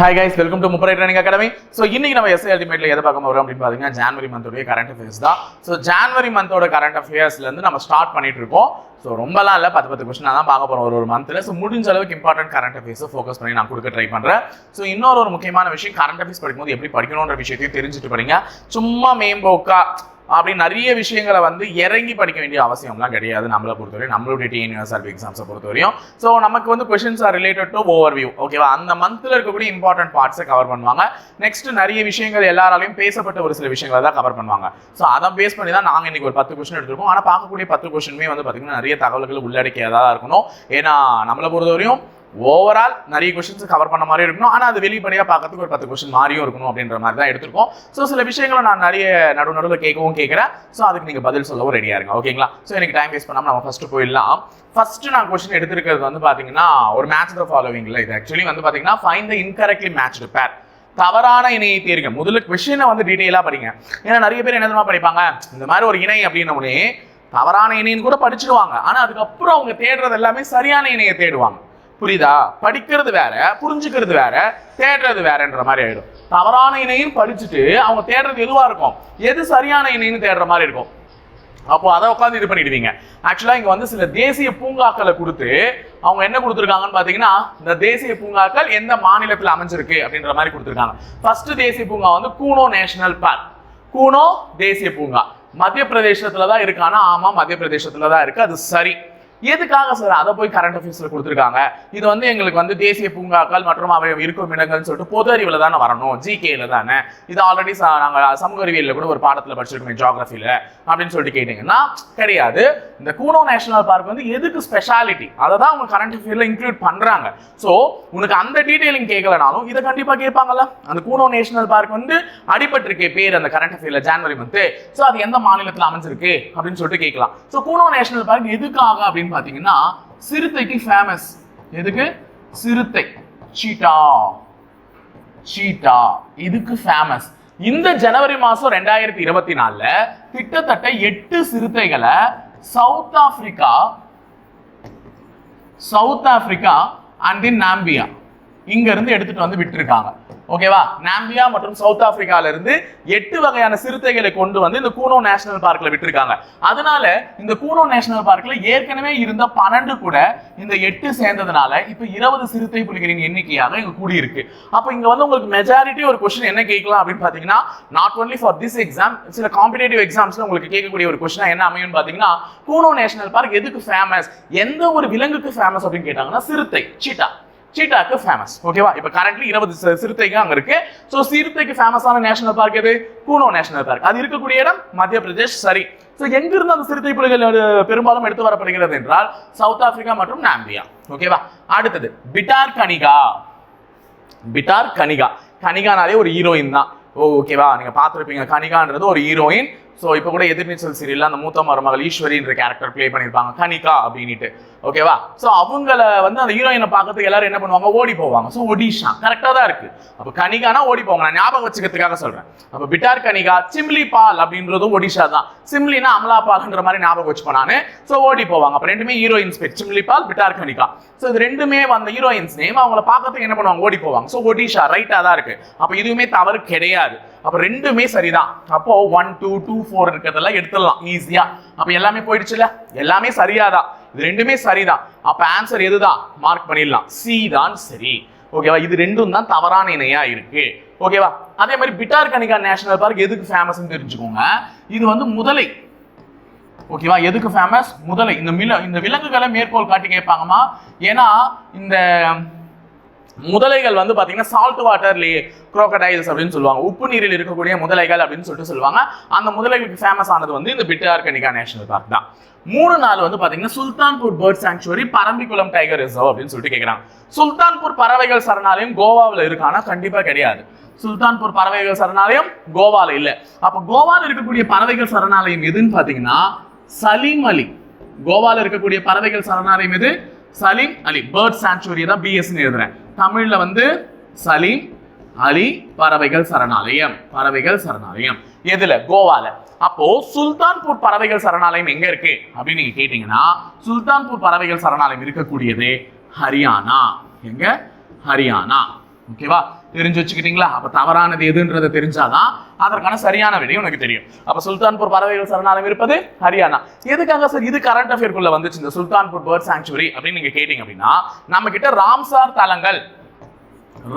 Hi guys welcome to முப்பரை training academy so இன்னைக்கு நம்ம எஸ்ஐ அல்டிமேட்ல எதை பார்க்க போகிறோம் அப்படின்னு பார்த்தீங்கன்னா ஜான்வரி மந்தோடைய கரண்ட் அஃபேர்ஸ் தான். ஸோ ஜான்வரி மந்தோட கரண்ட் அஃபேர்ஸ்ல இருந்து நம்ம ஸ்டார்ட் பண்ணிட்டு இருக்கோம். ஸோ ரொம்பலாம் இல்லை. பத்து பத்து கொஸ்டின் தான் பார்க்க போகிறோம் ஒரு ஒரு மந்த்தில் ஸோ முடிஞ்ச அளவுக்கு இம்பார்ட்டன்ட் கரண்ட் அஃபேர்ஸை ஃபோக்கஸ் பண்ணி நான் கொடுக்க ட்ரை பண்ணுறேன் ஸோ இன்னொரு ஒரு முக்கியமான விஷயம் கரண்ட் அஃபேர்ஸ் படிக்கும்போது எப்படி படிக்கணுன்ற விஷயத்தையும் தெரிஞ்சுட்டு படிங்க. சும்மா மேம்போக்கா அப்படி நிறைய விஷயங்களை வந்து இறங்கி படிக்க வேண்டிய அவசியம்லாம் கிடையாது நம்மளை பொறுத்தவரையும் நம்மளுடைய டிஎன்யூஎஸ்ஆர்பி எக்ஸாம்ஸை பொறுத்தவரையும். ஸோ நமக்கு வந்து questions are related to overview ஓகேவா அந்த மந்த்தில் இருக்கக்கூடிய இம்பார்ட்டன்ட் பார்ட்ஸை கவர் பண்ணுவாங்க. நெக்ஸ்ட் நிறைய விஷயங்கள் எல்லாராலையும் பேசப்பட்ட ஒரு சில விஷயங்களை தான் கவர் பண்ணுவாங்க. ஸோ அதை பேஸ் பண்ணி தான் நாங்கள் இன்னைக்கு ஒரு பத்து கொஸ்டின் எடுத்திருக்கோம். ஆனால் பார்க்கக்கூடிய பத்து கொஸ்டினுமே வந்து பார்த்தீங்கன்னா நிறைய தகவல்கள் உள்ளடக்கியதாக இருக்கணும். ஏன்னா நம்மளை பொறுத்தவரையும் ஓவரால் நிறைய கொஸ்டின்ஸ் கவர் பண்ண மாதிரி இருக்கணும். ஆனால் அது வெளிப்படையாக பார்க்கறதுக்கு ஒரு பத்து கொஸ்டின் மாதிரியும் இருக்கணும் அப்படின்ற மாதிரி தான் எடுத்திருக்கோம். ஸோ சில விஷயங்களை நான் நிறைய நடு நடுவில் கேட்கவும் கேட்குறேன். ஸோ அதுக்கு நீங்கள் பதில் சொல்லவும் ரெடியாக இருங்க. ஓகேங்களா ஸோ எனக்கு டைம் வேஸ்ட் பண்ணாமல் நம்ம ஃபஸ்ட்டு போயிடலாம். ஃபஸ்ட்டு நான் கொஸ்டின் எடுத்திருக்கிறது வந்து பார்த்தீங்கன்னா ஒரு மேட்ச் த ஃபாலோவிங்கில் இது ஆக்சுவலி வந்து பார்த்தீங்கன்னா ஃபைன் த இன்கரெக்ட்லி மேட்ச்டு பேர் தவறான இணையை தேர்க. முதல்ல கொஷினை வந்து டீட்டெயிலாக படிங்க. ஏன்னா நிறைய பேர் என்ன தெரியுமா படிப்பாங்க? இந்த மாதிரி ஒரு இணை அப்படின்ன உடனே தவறான இணைன்னு கூட படிச்சிடுவாங்க. ஆனால் அதுக்கப்புறம் அவங்க தேடுறது எல்லாமே சரியான இணையை தேடுவாங்க. புரியுதா? படிக்கிறது வேற புரிஞ்சுக்கிறது வேற தேடுறது வேறன்ற மாதிரி ஆயிடும். தவறான இணையும் படிச்சுட்டு அவங்க தேடுறது எதுவா இருக்கும்? எது சரியான இணைன்னு தேடுற மாதிரி இருக்கும்? அப்போ அதை உட்காந்து இது பண்ணிடுவீங்க. ஆக்சுவலா இங்க வந்து சில தேசிய பூங்காக்களை கொடுத்து அவங்க என்ன கொடுத்துருக்காங்கன்னு பாத்தீங்கன்னா இந்த தேசிய பூங்காக்கள் எந்த மாநிலத்தில் அமைஞ்சிருக்கு அப்படின்ற மாதிரி கொடுத்துருக்காங்க. ஃபர்ஸ்ட் தேசிய பூங்கா வந்து கூனோ நேஷனல் பார்க் கூனோ தேசிய பூங்கா. மத்திய பிரதேசத்துல தான் இருக்கு. ஆனா ஆமா மத்திய பிரதேசத்துல தான் இருக்கு. அது சரி. எதுக்காக சார் அதை போய் கரண்ட் அஃபேர்ஸில் கொடுத்துருக்காங்க? இது வந்து எங்களுக்கு வந்து தேசிய பூங்காக்கள் மற்றும் அவை இருக்கும் இடங்கள்னு சொல்லிட்டு பொது அறிவில் தானே வரணும். ஜிகேல தானே. இது ஆல்ரெடி நாங்கள் சமூக அறிவியலில் கூட ஒரு பாடத்தில் படிச்சிருக்கோம் ஜியாகிரபியில் அப்படின்னு சொல்லிட்டு கேட்டீங்கன்னா கிடையாது. இந்த கூனோ நேஷனல் பார்க் வந்து எதுக்கு ஸ்பெஷாலிட்டி அதை தான் அவங்க கரண்ட் அஃபேர்ல இன்க்ளூட் பண்றாங்க. ஸோ உனக்கு அந்த டீட்டெயிலிங் கேட்கலனாலும் இதை கண்டிப்பா கேட்பாங்கல்ல. அந்த கூனோ நேஷனல் பார்க் வந்து அடிபட்டிருக்கே பேர் அந்த கரண்ட் அஃபேர்ல ஜான்வரி மந்த்து ஸோ அது எந்த மாநிலத்தில் அமைஞ்சிருக்கு? அப்படின்னு சொல்லிட்டு கேட்கலாம். ஸோ கூனோ நேஷனல் பார்க் எதுக்காக அப்படின்னு பார்த்தீங்கன்னா சிறுத்தைக்கு ஃபேமஸ் எதுக்கு? சிறுத்தை. சீட்டா சீட்டா இதுக்கு ஃபேமஸ் இந்த ஜனவரி மாசம் ரெண்டாயிரத்தி இருபத்தி நாலுல கிட்டத்தட்ட எட்டு சிறுத்தைகளை South Africa South Africa and in Namibia இங்க இருந்து எடுத்துட்டு வந்து விட்டுருக்காங்க. ஓகேவா? நாம்பியா மற்றும் சவுத் ஆப்பிரிக்கால இருந்து எட்டு வகையான சிறுத்தைகளை கொண்டு வந்து இந்த கூனோ நேஷனல் பார்க்ல விட்டுருக்காங்க. அதனால இந்த கூனோ நேஷனல் பார்க்ல ஏற்கனவே இருந்த பன்னெண்டு கூட இந்த எட்டு சேர்ந்ததுனால இப்ப இருபது சிறுத்தை புலிகளின் எண்ணிக்கையாக இங்க கூடியிருக்கு. அப்ப இங்க வந்து உங்களுக்கு மெஜாரிட்டி ஒரு கொஸ்டின் என்ன கேட்கலாம் அப்படின்னு பாத்தீங்கன்னா not only for this exam சில காம்படேட்டிவ் எக்ஸாம்ஸ்ல உங்களுக்கு கேட்கக்கூடிய ஒரு கொஸ்டின் என்ன அமையும் பாத்தீங்கன்னா கூனோ நேஷனல் பார்க் எதுக்கு ஃபேமஸ் எந்த ஒரு விலங்குக்கு ஃபேமஸ் அப்படின்னு கேட்டாங்கன்னா சிறுத்தை சீட்டா சீட்டாக்கு ஃபேமஸ் ஓகேவா இப்போ கரண்ட்லி இருபது சி- அங்கே இருக்கு. ஸோ சிறுத்தைக்கு ஃபேமஸான நேஷனல் பார்க் எது? கூனோ நேஷனல் பார்க் அது இருக்கக்கூடிய இடம் மத்திய பிரதேஷ் சரி. ஸோ எங்கிருந்து அந்த சிறுத்தை புலிகள் பெரும்பாலும் எடுத்து வரப்படுகிறது என்றால் சவுத் ஆப்பிரிக்கா மற்றும் நாம்பியா. ஓகேவா அடுத்தது பிட்டார் கனிகா. பிட்டார் கனிகா. கனிகானாலே ஒரு ஹீரோயின் தான். ஓ ஓகேவா நீங்க பார்த்துருப்பீங்க. கனிகான்றது ஒரு ஹீரோயின் ஸோ இப்போ கூட எதிர்நீச்சல் சீரியலில் அந்த மூத்த மருமகள் ஈஸ்வரின்ற கேரக்டர் ப்ளே பண்ணியிருப்பாங்க கனிகா அப்படின்ட்டு ஓகேவா ஸோ அவங்கள வந்து அந்த ஹீரோயினை பார்க்கறதுக்கு எல்லாரும் என்ன பண்ணுவாங்க? ஓடி போவாங்க. ஸோ ஒடிஷா கரெக்டாக தான் இருக்கு. அப்போ கனிகானா ஓடி போவாங்க. நான் ஞாபகம் வச்சுக்கிறதுக்காக சொல்கிறேன் அப்போ பிட்டார் கனிகா சிம்லி பால் அப்படின்றதும் ஒடிஷா தான். சிம்லினா அமலா பால்ன்ற மாதிரி ஞாபகம் வச்சுப்போம் நான். ஸோ ஓடி போவாங்க. அப்போ ரெண்டுமே ஹீரோயின்ஸ் பேர். சிம்லி பால் பிட்டார் கனிகா. ஸோ இது ரெண்டுமே அந்த ஹீரோயின்ஸ் நேம் அவங்கள பார்க்கறதுக்கு என்ன பண்ணுவாங்க? ஓடி போவாங்க. ஸோ ஒடிஷா ரைட்டாக தான் இருக்கு. அப்போ இதுவுமே தவறு கிடையாது. அப்போ ரெண்டுமே சரிதான். அப்போ ஒன் டூ டூ ஃபோர் இருக்கிறதெல்லாம் எடுத்துடலாம் ஈஸியா அப்போ எல்லாமே போயிடுச்சுல எல்லாமே சரியாதான். இது ரெண்டுமே சரிதான். அப்போ ஆன்சர் எதுதான்? மார்க் பண்ணிடலாம். சி தான் சரி. ஓகேவா இது ரெண்டும் தான் தவறான இணையா இருக்கு. ஓகேவா அதே மாதிரி பிட்டார் கனிகா நேஷனல் பார்க் எதுக்கு ஃபேமஸ்னு தெரிஞ்சுக்கோங்க. இது வந்து முதலை. ஓகேவா எதுக்கு ஃபேமஸ் முதலை. இந்த மில இந்த விலங்குகளை மேற்கோள் காட்டி கேட்பாங்கம்மா. ஏன்னா இந்த முதலைகள் வந்து பார்த்தீங்கன்னா சால்ட் வாட்டர்லி குரோக்கடைல்ஸ் அப்படின்னு சொல்லுவாங்க. உப்பு நீரில் இருக்கக்கூடிய முதலைகள் அப்படின்னு சொல்லிட்டு சொல்லுவாங்க. அந்த முதலைகளுக்கு ஃபேமஸ் ஆனது வந்து இந்த பிட்டார் கனிகா நேஷனல் பார்க் தான். மூணு நாள் வந்து பார்த்தீங்கன்னா Sultanpur bird sanctuary Parambikulam tiger reserve அப்படின்னு சொல்லிட்டு கேட்குறாங்க சுல்தான்பூர் பறவைகள் சரணாலயம் கோவாவில் இருக்கானா கண்டிப்பாக கிடையாது. சுல்தான்பூர் பறவைகள் சரணாலயம் கோவாவில் இல்லை. அப்போ கோவாவில் இருக்கக்கூடிய பறவைகள் சரணாலயம் எதுன்னு பார்த்தீங்கன்னா சலீம் அலி. கோவாவில் இருக்கக்கூடிய பறவைகள் சரணாலயம் எது? சலீம் அலி. பேர்ட் சாங்சுவரி தான் பிஎஸ்ன்னு எழுதுறேன். தமிழ்ல வந்து சலீம் அலி பறவைகள் சரணாலயம் பறவைகள் சரணாலயம். எதுல? கோவால. அப்போ சுல்தான்பூர் பறவைகள் சரணாலயம் எங்க இருக்கு? அப்படின்னு நீங்க கேட்டீங்கன்னா சுல்தான்பூர் பறவைகள் சரணாலயம் இருக்கக்கூடியது ஹரியானா. எங்க? ஹரியானா. ஓகேவா? தெரிஞ்சு வச்சுக்கிட்டீங்களா? அப்ப தவறானது எதுன்றதை தெரிஞ்சாதான் அதற்கான சரியான விடை உனக்கு தெரியும். அப்ப சுல்தான்பூர் பறவைகள் சரணாலயம் இருப்பது ஹரியானா. எதுக்காக சார் இது கரண்ட் அஃபேர்க்குள்ள வந்துச்சு இந்த சுல்தான்பூர் பேர்ட் சாங்சுவரி அப்படின்னு நீங்க கேட்டீங்க அப்படின்னா நம்ம கிட்ட ராம்சார் தலங்கள்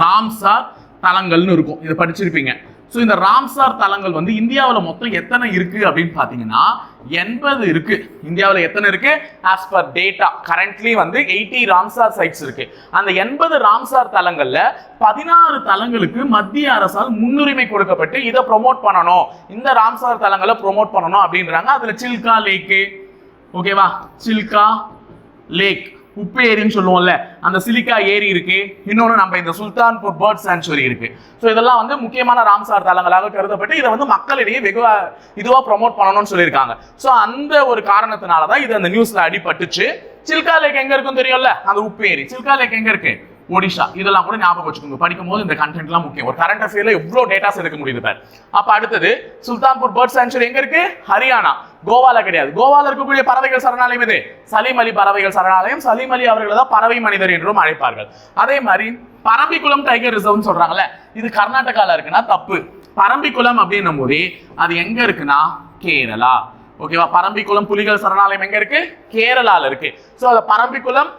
ராம்சார் தலங்கள்னு இருக்கும். இதை படிச்சிருப்பீங்க. ஸோ இந்த ராம்சார் தலங்கள் வந்து இந்தியாவில் மொத்தம் எத்தனை இருக்கு அப்படின்னு பார்த்தீங்கன்னா எண்பது இருக்கு. இந்தியாவில் எத்தனை இருக்கு? ஆஸ் பர் டேட்டா கரண்ட்லி வந்து எயிட்டி ராம்சார் சைட்ஸ் இருக்கு. அந்த எண்பது ராம்சார் தலங்கள்ல பதினாறு தலங்களுக்கு மத்திய அரசால் முன்னுரிமை கொடுக்கப்பட்டு இதை ப்ரோமோட் பண்ணணும். இந்த ராம்சார் தலங்களை ப்ரோமோட் பண்ணணும் அப்படின்றாங்க. அதுல சில்கா லேக்கு ஓகேவா சில்கா லேக் உப்பு ஏரின்னு சொல்லுவோம்ல அந்த சிலிக்கா ஏரி இருக்கு. இன்னொன்று நம்ம இந்த சுல்தான்பூர் பேர்ட் சாங்சுவரி இருக்கு. ஸோ இதெல்லாம் வந்து முக்கியமான ராம்சார் தலங்களாக கருதப்பட்டு இதை வந்து மக்களிடையே வெகுவா இதுவாக ப்ரொமோட் பண்ணணும்னு சொல்லியிருக்காங்க. ஸோ அந்த ஒரு காரணத்தினால தான் இது அந்த நியூஸ்ல அடிபட்டுச்சு. சில்கா லேக் எங்க இருக்குன்னு தெரியும்ல? அந்த உப்பு ஏரி சில்கா லேக் எங்க இருக்கு? ஒடிஷா இதெல்லாம் கூட ஞாபகம் வச்சுக்கோங்க. படிக்கும் போது இந்த கண்டென்ட்லாம் முக்கியம். ஒரு கரண்ட் அஃபேர்ல எவ்வளோ டேட்டாஸ் எடுக்க முடியுது பார். அப்போ அடுத்தது சுல்தான்பூர் பேர்ட் சாங்சுரி எங்க இருக்கு? ஹரியானா. கோவால கிடையாது. கோவால இருக்கக்கூடிய பறவைகள் சரணாலயம் இது சலீம் அலி பறவைகள் சரணாலயம். சலீம் அலி அவர்களை தான் பறவை மனிதர் என்றும் அழைப்பார்கள். அதே மாதிரி பரம்பிக்குளம் டைகர் ரிசர்வ்னு சொல்றாங்கல்ல இது கர்நாடகால இருக்குன்னா தப்பு. பரம்பிக்குளம் அப்படின்னும் போது அது எங்க இருக்குன்னா கேரளா. ஓகேவா பரம்பிக்குளம் புலிகள் சரணாலயம் எங்க இருக்கு? கேரளால இருக்கு. சோ அந்த பரம்பிக்குளம்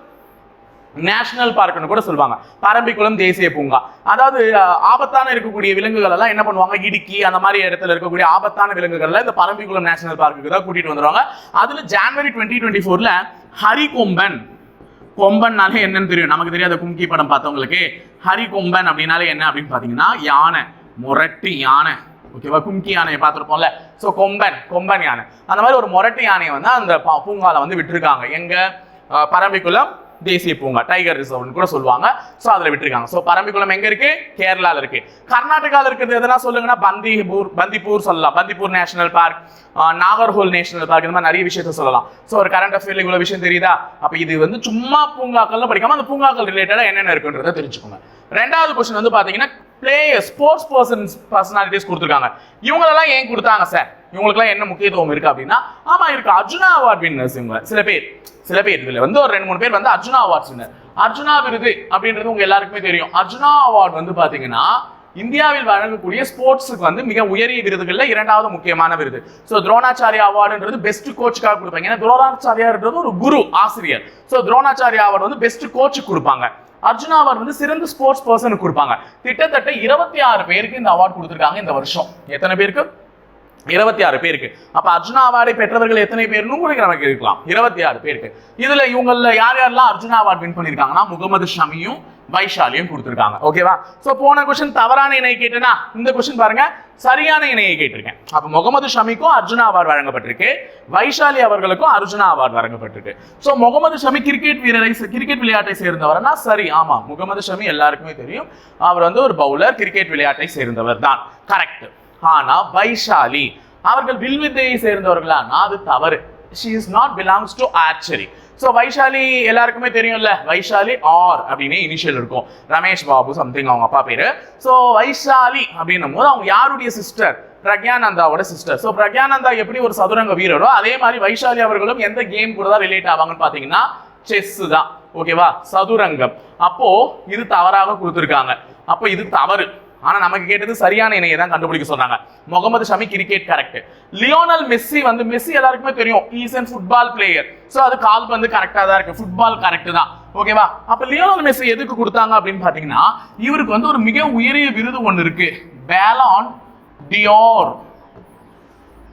நேஷனல் பார்க்னு கூட சொல்லுவாங்க. பரம்பிக்குளம் தேசிய பூங்கா. அதாவது ஆபத்தான இருக்கக்கூடிய விலங்குகள் எல்லாம் என்ன பண்ணுவாங்க? இடுக்கி அந்த மாதிரி இடத்துல இருக்கக்கூடிய ஆபத்தான விலங்குகள்ல இந்த பரம்பிக்குளம் நேஷனல் பார்க்குக்கு தான் கூட்டிட்டு வந்துருவாங்க. அதுல ஜான்வரி டுவெண்ட்டி டுவெண்ட்டி ஃபோர்ல ஹரிகொம்பன். கொம்பன்னாலே என்னன்னு தெரியும். நமக்கு தெரியாத கும்கி படம் பார்த்தவங்களுக்கு. ஹரி கொம்பன் அப்படின்னாலே என்ன அப்படின்னு பார்த்தீங்கன்னா யானை. முரட்டு யானை. ஓகேவா? கும்கி யானையை பார்த்துருப்போம்ல. ஸோ கொம்பன் கொம்பன் யானை. அந்த மாதிரி ஒரு முரட்டு யானையை வந்து அந்த பா- வந்து விட்டுருக்காங்க. எங்க? பரம்பிக்குளம் தேசிய பூங்கா டைகர் ரிசர்வ்னு கூட சொல்லுவாங்க. ஸோ அதில் விட்டுருக்காங்க. ஸோ பரம்பிக்குளம் எங்கே இருக்கு? கேரளாவில் இருக்கு. கர்நாடகாவில் இருக்கிறது எதனா சொல்லுங்கன்னா பந்திபூர் பந்திப்பூர் சொல்லலாம். Bandipur national park Nagarhole national park இந்த மாதிரி நிறைய விஷயத்த சொல்லலாம். ஸோ ஒரு கரண்ட் அஃபேர்ல இவ்வளோ விஷயம் தெரியுதா? அப்போ இது வந்து சும்மா பூங்காக்கள்லாம் படிக்காம அந்த பூங்காக்கள் ரிலேட்டடாக என்னென்ன இருக்குன்றதை தெரிஞ்சுக்கோங்க. ரெண்டாவது கொஸ்டின் வந்து பார்த்தீங்கன்னா பிளேயர் ஸ்போர்ட்ஸ் பர்சன்ஸ் பர்சனாலிட்டிஸ் கொடுத்துருக்காங்க. இவங்களெல்லாம் ஏன் கொடுத்தாங்க சார் இவங்களுக்குலாம் என்ன முக்கியத்துவம் இருக்கு அப்படின்னா ஆமா இருக்கு. அர்ஜுனா அவார்ட் வின்னர்ஸ் இவங்க. சில பேர் சில பேர் இதுல வந்து ஒரு ரெண்டு மூணு பேர் வந்து அர்ஜுனா அவார்ட்ஸ் வின்னர் அர்ஜுனா விருது அப்படின்றது உங்க எல்லாருக்குமே தெரியும். அர்ஜுனா அவார்ட் வந்து பாத்தீங்கன்னா இந்தியாவில் வழங்கக்கூடிய ஸ்போர்ட்ஸுக்கு வந்து மிக உயரிய விருதுகளில் இரண்டாவது முக்கியமான விருது. ஸோ துரோணாச்சாரியா அவார்டுன்றது பெஸ்ட் கோச்சுக்காக கொடுப்பாங்க. ஏன்னா துரோணாச்சாரியான்றது ஒரு குரு ஆசிரியர். ஸோ துரோணாச்சாரியா அவார்டு வந்து பெஸ்ட் கோச்சுக்கு கொடுப்பாங்க. அர்ஜுனா அவார்டு வந்து சிறந்த ஸ்போர்ட்ஸ் பர்சனுக்கு கொடுப்பாங்க. கிட்டத்தட்ட இருபத்தி ஆறு பேருக்கு இந்த அவார்டு கொடுத்துருக்காங்க இந்த வருஷம். எத்தனை பேருக்கு? இருபத்தி ஆறு பேருக்கு. அப்ப அர்ஜுனா அவார்டை பெற்றவர்கள் எத்தனை பேர்னு கூட நமக்கு இருக்கலாம். இருபத்தி ஆறு பேருக்கு. இதுல இவங்கள யார் யாரெல்லாம் அர்ஜுனா அவார்டு வின் பண்ணிருக்காங்கன்னா முகமது ஷமியும் வைஷாலியும் கொடுத்துருக்காங்க. ஓகேவா சோ போன கொஸ்டின் தவறான இணையை கேட்டேன்னா இந்த கொஸ்டின் பாருங்க சரியான இணையை கேட்டிருக்கேன். அப்போ முகமது ஷமிக்கும் அர்ஜுனா அவார்டு வழங்கப்பட்டிருக்கு. வைஷாலி அவர்களுக்கும் அர்ஜுனா அவார்டு வழங்கப்பட்டிருக்கு. ஸோ முகமது ஷமி கிரிக்கெட் வீரரை கிரிக்கெட் விளையாட்டை சேர்ந்தவர்னா சரி ஆமா முகமது ஷமி எல்லாருக்குமே தெரியும். அவர் வந்து ஒரு பவுலர் கிரிக்கெட் விளையாட்டை சேர்ந்தவர் தான். கரெக்ட் ஆனா வைஷாலி அவர்கள் வில்வித்தையை நான் அது தவறு. She is not belongs to archery so Vaishali எல்லாருக்குமே தெரியும்ல? வைஷாலி ஆர் அப்படின்னு இனிஷியல் இருக்கும். ரமேஷ் பாபு சம்திங் அவங்க அப்பா பேரு. ஸோ வைஷாலி அப்படின்னும் போது அவங்க யாருடைய சிஸ்டர் பிரக்யானந்தாவோட சிஸ்டர் ஸோ பிரக்யானந்தா எப்படி ஒரு சதுரங்க வீரரோ அதே மாதிரி வைஷாலி அவர்களும் எந்த கேம் கூட தான் ரிலேட் ஆவாங்கன்னு பார்த்தீங்கன்னா செஸ் தான். ஓகேவா சதுரங்கம். அப்போ இது தவறாக கொடுத்துருக்காங்க. அப்போ இது தவறு. ஆனா நமக்கு கேட்டது சரியான இணையை தான் கண்டுபிடிக்க சொன்னாங்க. Mohammed Shami cricket correct Lionel Messi வந்து மெஸ்ஸி எல்லாருக்குமே தெரியும். Is and football player so அது கால் வந்து கரெக்டாக தான் இருக்கு. ஃபுட்பால் கரெக்ட் தான். ஓகேவா அப்ப லியோனல் மெஸ்ஸி எதுக்கு கொடுத்தாங்க அப்படின்னு பாத்தீங்கன்னா இவருக்கு வந்து ஒரு மிக உயரிய விருது ஒன்று இருக்கு. பேலான் டியோர்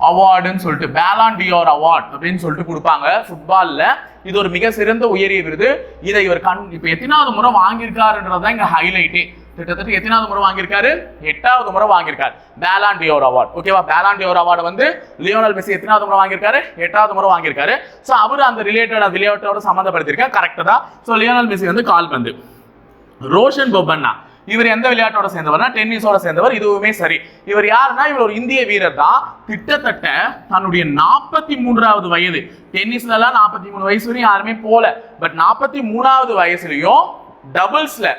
அவார்டுன்னு சொல்லிட்டு பேலான் டியோர் அவார்ட் அப்படின்னு சொல்லிட்டு கொடுப்பாங்க. ஃபுட்பாலில் இது ஒரு மிக சிறந்த உயரிய விருது. இதை இவர் கண் இப்போ எத்தனாவது முறை வாங்கியிருக்காருன்றது தான் இங்கே ஹைலைட்டே கிட்டத்தட்ட எத்தனாவது முறை வாங்கியிருக்காரு? எட்டாவது முறை வாங்கியிருக்காரு. பேலான் டியோர் அவார்டு ஓகேவா பேலான் டியோர் அவார்டு வந்து லியோனல் மெஸ்ஸி எத்தனாவது முறை வாங்கியிருக்காரு? எட்டாவது முறை வாங்கியிருக்காரு. ஸோ அவர் அந்த ரிலேட்டட் விளையாட்டோட சம்மந்தப்படுத்தியிருக்காரு. கரெக்டாக தான். ஸோ லியோனல் மெஸ்ஸி வந்து கால் பந்து. ரோஷன் பொபண்ணா இவர் எந்த விளையாட்டோட சேர்ந்தவர்னா டென்னிஸோட சேர்ந்தவர். இதுவுமே சரி. இவர் யாருன்னா இவர் ஒரு இந்திய வீரர் தான். கிட்டத்தட்ட தன்னுடைய நாற்பத்தி மூன்றாவது வயது. டென்னிஸ்லல்லாம் நாற்பத்தி மூணு வயசு வரையும் யாருமே போல. பட் நாற்பத்தி மூணாவது வயசுலையும் டபுள்ஸ்ல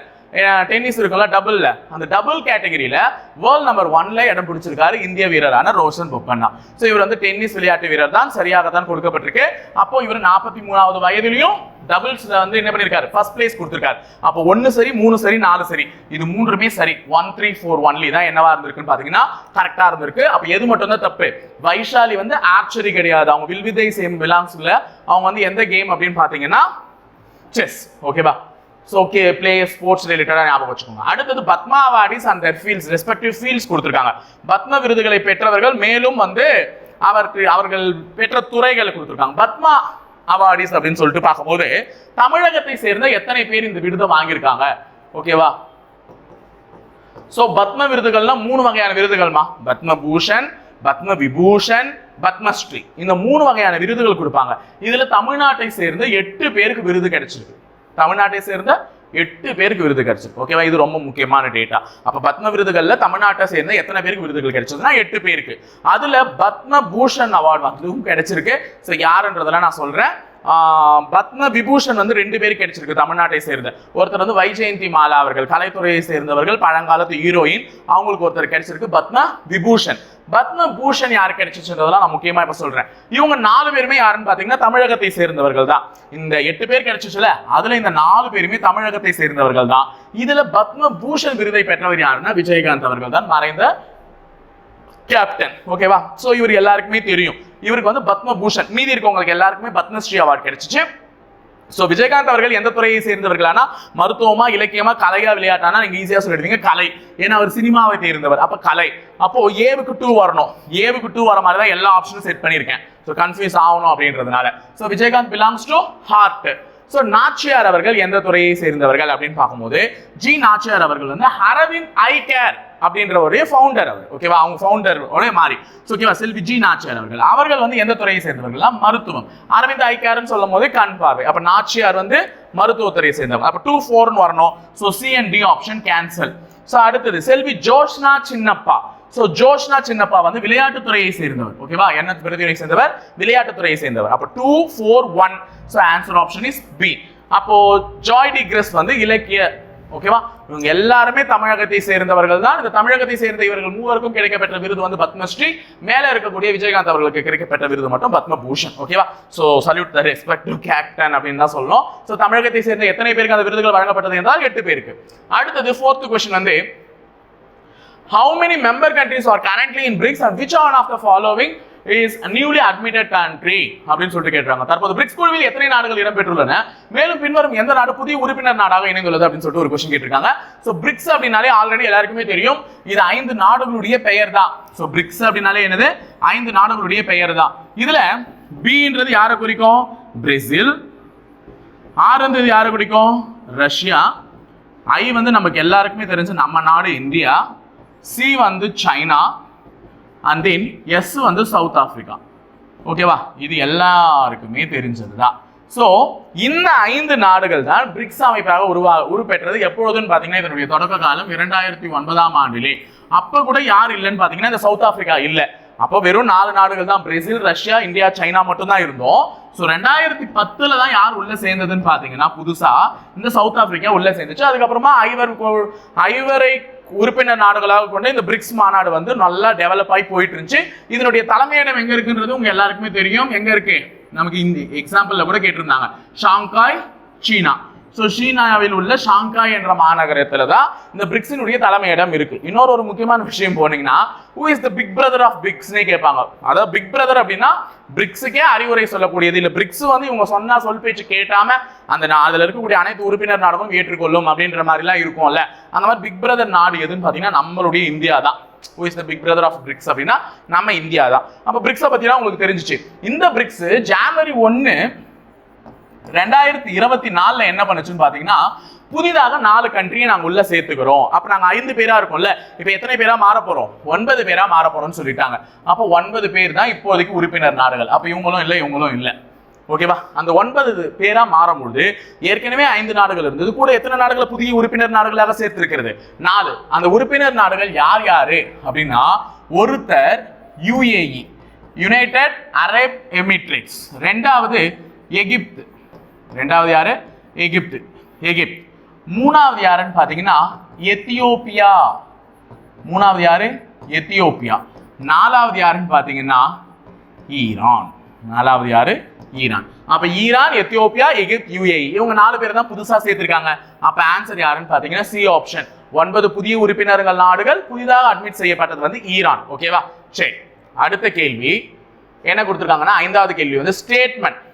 டென்னிஸ் இருக்கும்ல டபுள்ல அந்த டபுள் கேட்டகரியில வேர்ல்ட் நம்பர் ஒன்ல இடம் பிடிச்சிருக்காரு இந்திய வீரரான ரோஷன் போப்பண்ணா. ஸோ இவர் வந்து டென்னிஸ் விளையாட்டு வீரர் தான் சரியாக தான் கொடுக்கப்பட்டிருக்கு. அப்போ இவர் நாற்பத்தி மூணாவது வயதிலையும் டபுள்ஸ்ல வந்து என்ன பண்ணிருக்காரு? ஃபர்ஸ்ட் பிளேஸ் கொடுத்திருக்காரு. அப்போ ஒன்னு சரி மூணு சரி நாலு சரி. இது மூன்றுமே சரி. ஒன் த்ரீ ஃபோர் ஒன்லி தான் என்னவா இருந்திருக்குன்னு பாத்தீங்கன்னா கரெக்டா இருந்திருக்கு. அப்ப எது மட்டும் தான் தப்பு? வைஷாலி வந்து ஆர்ச்சரி கிடையாது. அவங்க வில்விதை சேம் பிலாங்ஸ்ல அவங்க வந்து எந்த கேம் அப்படின்னு பாத்தீங்கன்னா செஸ் ஓகேவா ஸோ ஓகே பிளே ஸ்போர்ட்ஸ் ரிலேட்டடாக ஞாபகம் வச்சுக்கோங்க. அடுத்தது பத்மா அவார்டிஸ் அந்த ஃபீல்ட்ஸ் ரெஸ்பெக்டிவ் ஃபீல்ட்ஸ் கொடுத்துருக்காங்க. பத்ம விருதுகளை பெற்றவர்கள் மேலும் வந்து அவருக்கு அவர்கள் பெற்ற துறைகளை கொடுத்துருக்காங்க. பத்மா அவார்டிஸ் அப்படின்னு சொல்லிட்டு பார்க்கும்போது தமிழகத்தை சேர்ந்த எத்தனை பேர் இந்த விருதை வாங்கியிருக்காங்க? ஓகேவா ஸோ பத்ம விருதுகள்னா மூணு வகையான விருதுகள்மா. பத்ம பூஷன் பத்ம விபூஷன் பத்மஸ்ரீ. இந்த மூணு வகையான விருதுகள் கொடுப்பாங்க. இதுல தமிழ்நாட்டை சேர்ந்த எட்டு பேருக்கு விருது கிடைச்சிருக்கு. தமிழ்நாட்டை சேர்ந்த எட்டு பேருக்கு விருது கிடைச்சிருக்கு. ஓகேவா இது ரொம்ப முக்கியமான டேட்டா அப்ப பத்ம விருதுகள்ல தமிழ்நாட்டை சேர்ந்த எத்தனை பேருக்கு விருதுகள் கிடைச்சதுன்னா எட்டு பேருக்கு. அதுல பத்ம பூஷன் அவார்டு அதுவும் கிடைச்சிருக்கு. ஸோ யாருன்றதெல்லாம் நான் சொல்றேன். பத்ம விபூஷன் வந்து ரெண்டு பேர் கிடைச்சிருக்கு தமிழ்நாட்டை சேர்ந்த. ஒருத்தர் வந்து வைஜெயந்தி மாலா அவர்கள் கலைத்துறையை சேர்ந்தவர்கள் பழங்காலத்து ஹீரோயின். அவங்களுக்கு ஒருத்தர் கிடைச்சிருக்கு பத்ம விபூஷன் பத்ம பூஷன் யார் கிடைச்சிச்சுன்றதெல்லாம் நான் முக்கியமா இப்ப சொல்றேன். இவங்க நாலு பேருமே யாருன்னு பாத்தீங்கன்னா தமிழகத்தை சேர்ந்தவர்கள் தான். இந்த எட்டு பேர் கிடைச்சிச்சுல அதுல இந்த நாலு பேருமே தமிழகத்தை சேர்ந்தவர்கள் தான். இதுல பத்ம பூஷன் விருதை பெற்றவர் யாருன்னா விஜயகாந்த் அவர்கள் தான். மறைந்த கேப்டன் ஓகேவா ஸோ இவர் எல்லாருக்குமே தெரியும். இவருக்கு வந்து பத்மபூஷன். மீதி இருக்கவங்களுக்கு எல்லாருக்குமே பத்மஸ்ரீ அவார்டு கிடைச்சிச்சு. ஸோ விஜயகாந்த் அவர்கள் எந்த துறையை சேர்ந்தவர்களானா மருத்துவமா இலக்கியமா கலையா விளையாட்டானா நீங்க ஈஸியா சொல்லிடுவீங்க. கலை. ஏன்னா அவர் சினிமாவை தேர்ந்தவர். அப்ப கலை. அப்போ ஏவுக்கு டூ வரணும். ஏவுக்கு டூ வர மாதிரி தான் எல்லா ஆப்ஷனும் செட் பண்ணியிருக்கேன். ஸோ கன்ஃபியூஸ் ஆகணும் அப்படின்றதுனால. So Vijayakanth belongs to art so Nachiyar அவர்கள் எந்த துறையை சேர்ந்தவர்கள் அப்படின்னு பார்க்கும்போது ஜி நாச்சியார் அவர்கள் வந்து அரவிந்த் ஐ கேர் அப்படின்ற ஒரே ஃபவுண்டர் அவர். ஓகேவா அவங்க ஃபவுண்டர் ஒரே மாதிரி ஸோ ஓகேவா செல்வி ஜி நாச்சியார் அவர்கள். அவர்கள் வந்து எந்த துறையை சேர்ந்தவர்கள்லாம் மருத்துவம். அரவிந்த் ஐ கேர்னு சொல்லும் போது கண் பார்வை. அப்போ நாச்சியார் வந்து மருத்துவத்துறையை சேர்ந்தவர். அப்போ டூ ஃபோர்னு வரணும். So C and D option cancel so அடுத்தது செல்வி ஜோஷ்னா சின்னப்பா. ஸோ ஜோஷ்னா சின்னப்பா வந்து விளையாட்டுத்துறையை சேர்ந்தவர். ஓகேவா என்ன பிரதியை சேர்ந்தவர்? விளையாட்டுத்துறையை சேர்ந்தவர். அப்போ two four one so answer option is B அப்போ ஜாய் டி கிரஸ் வந்து இலக்கிய ஓகேவா? இவங்க எல்லாருமே தமிழகத்தை சேர்ந்தவர்கள் தான். இந்த தமிழகத்தை சேர்ந்த இவர்கள் மூவருக்கும் கிடைக்கப்பெற்ற விருது வந்து பத்மஸ்ரீ. மேல இருக்கக்கூடிய விஜயகாந்த் அவர்களுக்கு கிடைக்கப்பெற்ற விருது மட்டும் பத்மபூஷன். ஓகேவா? So salute the respective captain அப்படின்னு தான் சொல்லணும். சோ தமிழகத்தை சேர்ந்த எத்தனை பேருக்கு அந்த விருதுகள் வழங்கப்பட்டது என்றால் எட்டு பேருக்கு. அடுத்தது ஃபோர்த் கொஸ்டின் வந்து how many member countries are currently in BRICS and which one of the following is newly admitted country அப்படின்னு சொல்லிட்டு கேட்றாங்க. தற்போது பிரிக்ஸ் குழுவில் எத்தனை நாடுகள் இடம்பெற்றுள்ளன? மேலும் பின்வரும் எந்த நாடு புதிய உறுப்பினர் நாடாக இணைந்துள்ளது அப்படின்னு சொல்லிட்டு ஒரு கொஸ்டின் கேட்டிருக்காங்க. ஸோ பிரிக்ஸ் அப்படின்னாலே ஆல்ரெடி எல்லாருக்குமே தெரியும். இது ஐந்து நாடுகளுடைய பெயர் தான் ஸோ பிரிக்ஸ் அப்படின்னாலே என்னது? ஐந்து நாடுகளுடைய பெயர் தான் இதுல பின்றது யாரை குறிக்கும்? பிரேசில் ஆறுன்றது யாரை குறிக்கும்? ரஷ்யா ஐ வந்து நமக்கு எல்லாருக்குமே தெரிஞ்ச நம்ம நாடு இந்தியா. சி வந்து சைனா. அண்ட் தென் எஸ் வந்து சவுத் ஆஃப்ரிக்கா ஓகேவா இது எல்லாருக்குமே தெரிஞ்சது தான் ஸோ இந்த ஐந்து நாடுகள் தான் பிரிக்ஸ் அமைப்பாக உருவா உருப்பெற்றது. எப்பொழுதுன்னு பார்த்தீங்கன்னா இதனுடைய தொடக்க காலம் இரண்டாயிரத்தி ஒன்பதாம் ஆண்டிலே. அப்போ கூட யார் இல்லைன்னு பார்த்தீங்கன்னா இந்த சவுத் ஆஃப்ரிக்கா இல்லை. அப்போ வெறும் நாலு நாடுகள் தான். பிரேசில் ரஷ்யா இந்தியா சைனா மட்டும் தான் இருந்தோம். ஸோ ரெண்டாயிரத்தி பத்துல தான் யார் உள்ள சேர்ந்ததுன்னு பார்த்தீங்கன்னா புதுசா இந்த சவுத் ஆப்பிரிக்கா உள்ள சேர்ந்துச்சு. அதுக்கப்புறமா ஐவர் ஐவரை உறுப்பினர் நாடுகளாக கொண்ட இந்த பிரிக்ஸ் மாநாடு வந்து நல்லா டெவலப் ஆகி போயிட்டு இருந்துச்சு இதனுடைய தலைமையிடம் எங்க இருக்குன்றது உங்க எல்லாருக்குமே தெரியும். எங்க இருக்கு? நமக்கு இந்த எக்ஸாம்பிள்ல கூட கேட்டிருந்தாங்க. ஷாங்காய் சீனா. ஸோ சீனாவில் உள்ள ஷாங்காய் என்ற மாநகரத்தில் தான் இந்த பிரிக்ஸினுடைய தலைமையிடம் இருக்கு. இன்னொரு ஒரு முக்கியமான விஷயம் போனீங்கன்னா who is the big brother of பிரிக்ஸ்னே கேட்பாங்க. அதாவது பிக் பிரதர் அப்படின்னா பிரிக்ஸுக்கே அறிவுரை சொல்லக்கூடியது. இல்லை பிரிக்ஸ் வந்து இவங்க சொன்னா சொல் பேச்சு கேட்டாம அந்த அதில் இருக்கக்கூடிய அனைத்து உறுப்பினர் நாடுகளும் ஏற்றுக்கொள்ளும் அப்படின்ற மாதிரிலாம் இருக்கும்ல. அந்த மாதிரி பிக் பிரதர் நாடு எதுன்னு பார்த்தீங்கன்னா நம்மளுடைய இந்தியா தான். Who is the big brother of BRICS அப்படின்னா நம்ம இந்தியா தான். அப்போ பிரிக்ஸை பற்றினா உங்களுக்கு தெரிஞ்சிச்சு. இந்த பிரிக்ஸ் ஜான்வரி ஒன்று ரெண்டாயிரத்தி இருபத்தி நாலுல என்ன பண்ணுச்சுன்னு பாத்தீங்கன்னா புதிதாக நாலு கண்ட்ரியை நாங்க உள்ள சேர்த்துக்கிறோம். அப்ப நாங்க ஐந்து பேரா இருக்கோம்ல. இப்ப எத்தனை பேரா மாற போறோம்? ஒன்பது பேரா மாற போறோம்னு சொல்லிட்டாங்க. அப்ப ஒன்பது பேர் தான் இப்போதைக்கு உறுப்பினர் நாடுகள். அப்ப இவங்களும் இல்லை இவங்களும் இல்லை. ஓகேவா அந்த ஒன்பது பேரா மாறும்பொழுது ஏற்கனவே ஐந்து நாடுகள் இருந்தது. கூட எத்தனை நாடுகளை புதிய உறுப்பினர் நாடுகளாக சேர்த்திருக்கிறது? நாலு. அந்த உறுப்பினர் நாடுகள் யார் யாரு? அப்படின்னா ஒருத்தர் யுஏஇ யுனைடெட் அரேப் எமிட்ரேட்ஸ் ரெண்டாவது எகிப்து. ரெண்டாவது யாரு? எகிப்து. எகிப்த். மூணாவது யாருன்னு பார்த்தீங்கன்னா எத்தியோப்பியா. மூணாவது யாரு? எத்தியோப்பியா. நாலாவது யாருன்னு பார்த்தீங்கன்னா ஈரான். நாலாவது யாரு? ஈரான். அப்ப ஈரான் எத்தியோப்பியா எகிப்த் யுஏஇ இவங்க நாலு பேர் தான் புதுசா சேர்த்திருக்காங்க. அப்ப ஆன்சர் யாருன்னு பாத்தீங்கன்னா சி ஆப்ஷன் ஒன்பது புதிய உறுப்பினர்கள் நாடுகள் புதிதாக அட்மிட் செய்யப்பட்டது வந்து ஈரான். ஓகேவா சரி. அடுத்த கேள்வி. என்ன கொடுத்துருக்காங்கன்னா ஐந்தாவது கேள்வி வந்து ஸ்டேட்மெண்ட்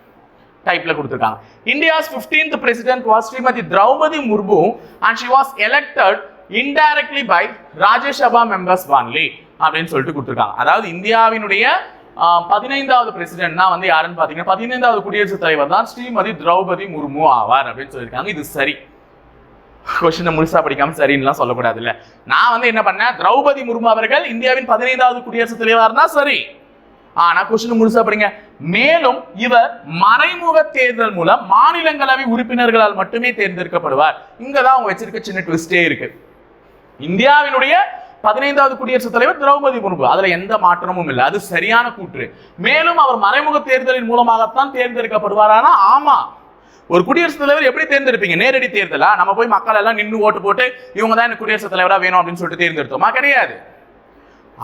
டைப்ல கொடுத்துருக்காங்க. India's 15th president was Shrimati Droupadi Murmu and she was elected indirectly by Rajya Sabha members only அப்படின்னு சொல்லிட்டு கொடுத்துருக்காங்க. அதாவது இந்தியாவினுடைய பதினைந்தாவது பிரசிடென்ட்னா வந்து யாருன்னு பார்த்தீங்கன்னா பதினைந்தாவது குடியரசுத் தலைவர் தான் ஸ்ரீமதி திரௌபதி முர்மு ஆவார் அப்படின்னு சொல்லியிருக்காங்க. இது சரி. கொஸ்டினை முழுசா படிக்காம சரின்னுலாம் சொல்லக்கூடாது இல்லை நான் வந்து என்ன பண்ணேன்? திரௌபதி முர்மு அவர்கள் இந்தியாவின் பதினைந்தாவது குடியரசுத் தலைவர்னா சரி. ஆனா கொஸ்டின் முழுசா படிங்க. மேலும் இவர் மறைமுக தேர்தல் மூலம் மாநிலங்களவை உறுப்பினர்களால் மட்டுமே தேர்ந்தெடுக்கப்படுவார். இங்கதான் அவங்க வச்சிருக்க சின்ன ட்விஸ்டே இருக்கு. இந்தியாவினுடைய பதினைந்தாவது குடியரசுத் தலைவர் திரௌபதி முர்மு. அதுல எந்த மாற்றமும் இல்லை. அது சரியான கூற்று. மேலும் அவர் மறைமுக தேர்தலின் மூலமாகத்தான் தேர்ந்தெடுக்கப்படுவார். ஆனா ஆமா. ஒரு குடியரசுத் தலைவர் எப்படி தேர்ந்தெடுப்பீங்க? நேரடி தேர்தலா? நம்ம போய் மக்கள் எல்லாம் நின்று ஓட்டு போட்டு இவங்க தான் எனக்கு குடியரசுத் தலைவரா வேணும் அப்படின்னு சொல்லிட்டு தேர்ந்தெடுத்தோமா? கிடையாது.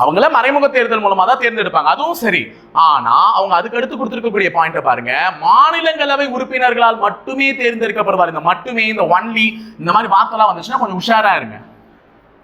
அவங்கள மறைமுக தேர்தல் மூலமா தான் தேர்ந்தெடுப்பாங்க. அதுவும் சரி. ஆனா அவங்க அதுக்கு அடுத்து கொடுத்திருக்கக்கூடிய பாயிண்ட் பாருங்க. மாநிலங்களவை உறுப்பினர்களால் மட்டுமே தேர்ந்தெடுக்கப்படுவார். இந்த மட்டுமே இந்த ஒன்லி இந்த மாதிரி வார்த்தைலாம் வந்துச்சுன்னா கொஞ்சம் உஷாரா இருங்க.